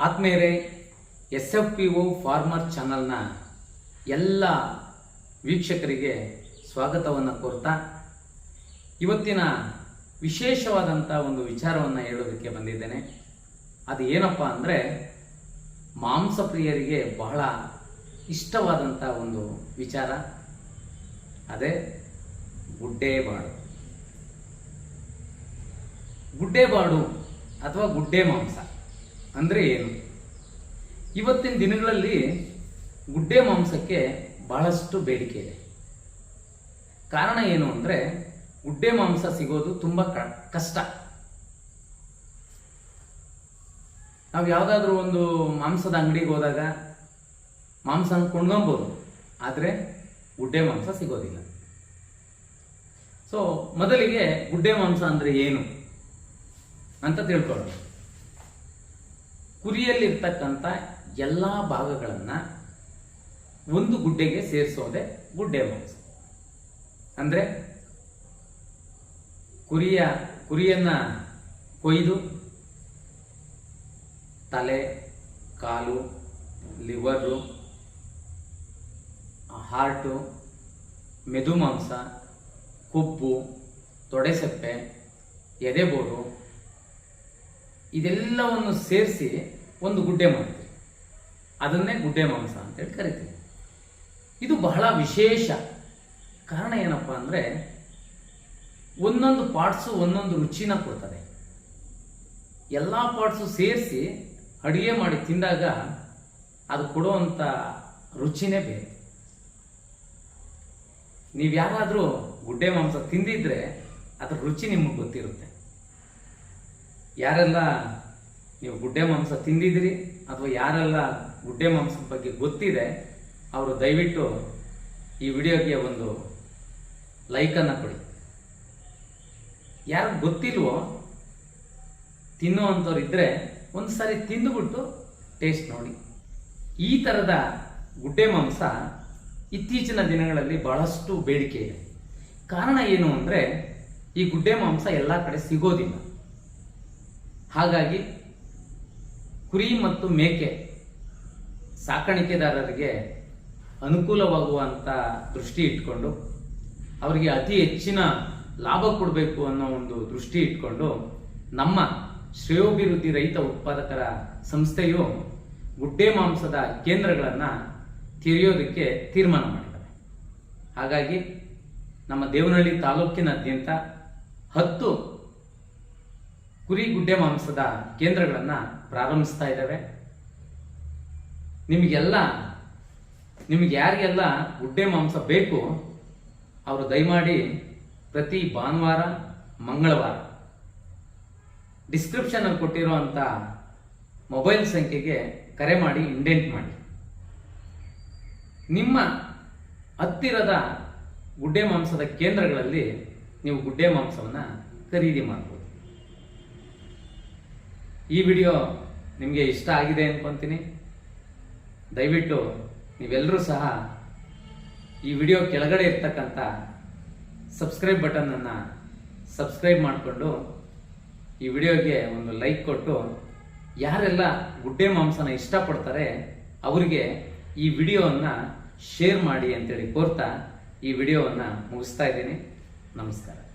ಆತ್ಮೇರೆ S F P O farmer ಚಾನಲ್ನ ಎಲ್ಲ ವೀಕ್ಷಕರಿಗೆ ಸ್ವಾಗತವನ್ನು ಕೋರ್ತಾ, ಇವತ್ತಿನ ವಿಶೇಷವಾದಂಥ ಒಂದು ವಿಚಾರವನ್ನು ಹೇಳೋದಕ್ಕೆ ಬಂದಿದ್ದೇನೆ. ಅದು ಏನಪ್ಪ ಅಂದರೆ, ಮಾಂಸಪ್ರಿಯರಿಗೆ ಬಹಳ ಇಷ್ಟವಾದಂಥ ಒಂದು ವಿಚಾರ. ಅದೇ ಗುಡ್ಡೇಬಾಳು. ಗುಡ್ಡೆಬಾಡು ಅಥವಾ ಗುಡ್ಡೆ ಮಾಂಸ. ಅಂದರೆ ಏನು? ಇವತ್ತಿನ ದಿನಗಳಲ್ಲಿ ಗುಡ್ಡೆ ಮಾಂಸಕ್ಕೆ ಬಹಳಷ್ಟು ಬೇಡಿಕೆ ಇದೆ. ಕಾರಣ ಏನು ಅಂದರೆ ಗುಡ್ಡೆ ಮಾಂಸ ಸಿಗೋದು ತುಂಬ ಕಷ್ಟ. ನಾವು ಯಾವುದಾದ್ರೂ ಒಂದು ಮಾಂಸದ ಅಂಗಡಿಗೆ ಹೋದಾಗ ಮಾಂಸ ಕೊಂಡ್ಕೊಬೋದು, ಆದರೆ ಗುಡ್ಡೆ ಮಾಂಸ ಸಿಗೋದಿಲ್ಲ. ಸೊ ಮೊದಲಿಗೆ ಗುಡ್ಡೆ ಮಾಂಸ ಅಂದರೆ ಏನು ಅಂತ ತಿಳ್ಕೊಳ್ಳೋಣ. ಕುರಿಯಲ್ಲಿರ್ತಕ್ಕಂಥ ಎಲ್ಲ ಭಾಗಗಳನ್ನು ಒಂದು ಗುಡ್ಡೆಗೆ ಸೇರಿಸೋದೆ ಗುಡ್ಡೆ ಮಾಂಸ. ಅಂದರೆ ಕುರಿಯ, ಕುರಿಯನ್ನ ಕೊಯ್ದು ತಲೆ, ಕಾಲು ಲಿವರು ಹಾರ್ಟು ಮೆದು ಮಾಂಸ ಕೊಬ್ಬು ತೊಡೆಸಪ್ಪೆ ಎದೆಬೋಡು ಇದೆಲ್ಲವನ್ನು ಸೇರಿಸಿ ಒಂದು ಗುಡ್ಡೆ ಮಾಡ್ತೀವಿ. ಅದನ್ನೇ ಗುಡ್ಡೆ ಮಾಂಸ ಅಂತೇಳಿ ಕರಿತೀವಿ. ಇದು ಬಹಳ ವಿಶೇಷ. ಕಾರಣ ಏನಪ್ಪ ಅಂದರೆ ಒಂದೊಂದು ಪಾರ್ಟ್ಸು ಒಂದೊಂದು ರುಚಿನ ಕೊಡ್ತದೆ. ಎಲ್ಲ ಪಾರ್ಟ್ಸು ಸೇರಿಸಿ ಅಡುಗೆ ಮಾಡಿ ತಿಂದಾಗ ಅದು ಕೊಡುವಂಥ ರುಚಿನೇ ಬೇರೆ. ನೀವು ಯಾರಾದರೂ ಗುಡ್ಡೆ ಮಾಂಸ ತಿಂದಿದ್ರೆ ಅದರ ರುಚಿ ನಿಮಗೆ ಗೊತ್ತಿರುತ್ತೆ. ಯಾರೆಲ್ಲ ನೀವು ಗುಡ್ಡೆ ಮಾಂಸ ತಿಂದಿದ್ದೀರಿ ಅಥವಾ ಯಾರೆಲ್ಲ ಗುಡ್ಡೆ ಮಾಂಸದ ಬಗ್ಗೆ ಗೊತ್ತಿದೆ, ಅವರು ದಯವಿಟ್ಟು ಈ ವಿಡಿಯೋಗೆ ಒಂದು ಲೈಕನ್ನು ಕೊಡಿ. ಯಾರು ಗೊತ್ತಿಲ್ವೋ, ತಿನ್ನುವಂಥವ್ರು ಇದ್ದರೆ ಒಂದು ಸಾರಿ ತಿಂದುಬಿಟ್ಟು ಟೇಸ್ಟ್ ನೋಡಿ. ಈ ಥರದ ಗುಡ್ಡೆ ಮಾಂಸ ಇತ್ತೀಚಿನ ದಿನಗಳಲ್ಲಿ ಬಹಳಷ್ಟು ಬೇಡಿಕೆ ಇದೆ. ಕಾರಣ ಏನು ಅಂದರೆ, ಈ ಗುಡ್ಡೆ ಮಾಂಸ ಎಲ್ಲ ಕಡೆ ಸಿಗೋದಿಲ್ಲ. ಹಾಗಾಗಿ ಕುರಿ ಮತ್ತು ಮೇಕೆ ಸಾಕಾಣಿಕೆದಾರರಿಗೆ ಅನುಕೂಲವಾಗುವಂಥ ದೃಷ್ಟಿ ಇಟ್ಕೊಂಡು, ಅವರಿಗೆ ಅತಿ ಹೆಚ್ಚಿನ ಲಾಭ ಕೊಡಬೇಕು ಅನ್ನೋ ಒಂದು ದೃಷ್ಟಿ ಇಟ್ಕೊಂಡು, ನಮ್ಮ ಶ್ರೇಯೋಭಿವೃದ್ಧಿ ರೈತ ಉತ್ಪಾದಕರ ಸಂಸ್ಥೆಯು ಗುಡ್ಡೆ ಮಾಂಸದ ಕೇಂದ್ರಗಳನ್ನು ತೆರೆಯೋದಕ್ಕೆ ತೀರ್ಮಾನ ಮಾಡಿದ್ದಾರೆ. ಹಾಗಾಗಿ ನಮ್ಮ ದೇವನಹಳ್ಳಿ ತಾಲೂಕಿನಾದ್ಯಂತ ಹತ್ತು ಕುರಿ ಗುಡ್ಡೆ ಮಾಂಸದ ಕೇಂದ್ರಗಳನ್ನು ಪ್ರಾರಂಭಿಸ್ತಾ ಇದ್ದಾವೆ. ನಿಮಗೆಲ್ಲ, ನಿಮಗೆ ಯಾರಿಗೆಲ್ಲ ಗುಡ್ಡೆ ಮಾಂಸ ಬೇಕು, ಅವರು ದಯಮಾಡಿ ಪ್ರತಿ ಭಾನುವಾರ, ಮಂಗಳವಾರ ಡಿಸ್ಕ್ರಿಪ್ಷನಲ್ಲಿ ಕೊಟ್ಟಿರುವಂಥ ಮೊಬೈಲ್ ಸಂಖ್ಯೆಗೆ ಕರೆ ಮಾಡಿ ಇಂಡೆಂಟ್ ಮಾಡಿ. ನಿಮ್ಮ ಹತ್ತಿರದ ಗುಡ್ಡೆ ಮಾಂಸದ ಕೇಂದ್ರಗಳಲ್ಲಿ ನೀವು ಗುಡ್ಡೆ ಮಾಂಸವನ್ನು ಖರೀದಿ ಮಾಡ್ಬೋದು. ಈ ವಿಡಿಯೋ ನಿಮಗೆ ಇಷ್ಟ ಆಗಿದೆ ಅಂದ್ಕೊತೀನಿ ದಯವಿಟ್ಟು ನೀವೆಲ್ಲರೂ ಸಹ ಈ ವಿಡಿಯೋ ಕೆಳಗಡೆ ಇರ್ತಕ್ಕಂಥ ಸಬ್ಸ್ಕ್ರೈಬ್ ಬಟನನ್ನು ಸಬ್ಸ್ಕ್ರೈಬ್ ಮಾಡಿಕೊಂಡು ಈ ವಿಡಿಯೋಗೆ ಒಂದು ಲೈಕ್ ಕೊಟ್ಟು ಯಾರೆಲ್ಲ ಗುಡ್ಡೆ ಮಾಂಸನ ಇಷ್ಟಪಡ್ತಾರೆ ಅವರಿಗೆ ಈ ವಿಡಿಯೋವನ್ನು ಶೇರ್ ಮಾಡಿ ಅಂತೇಳಿ ಕೋರ್ತಾ ಈ ವಿಡಿಯೋವನ್ನು ಮುಗಿಸ್ತಾ ಇದ್ದೀನಿ. ನಮಸ್ಕಾರ.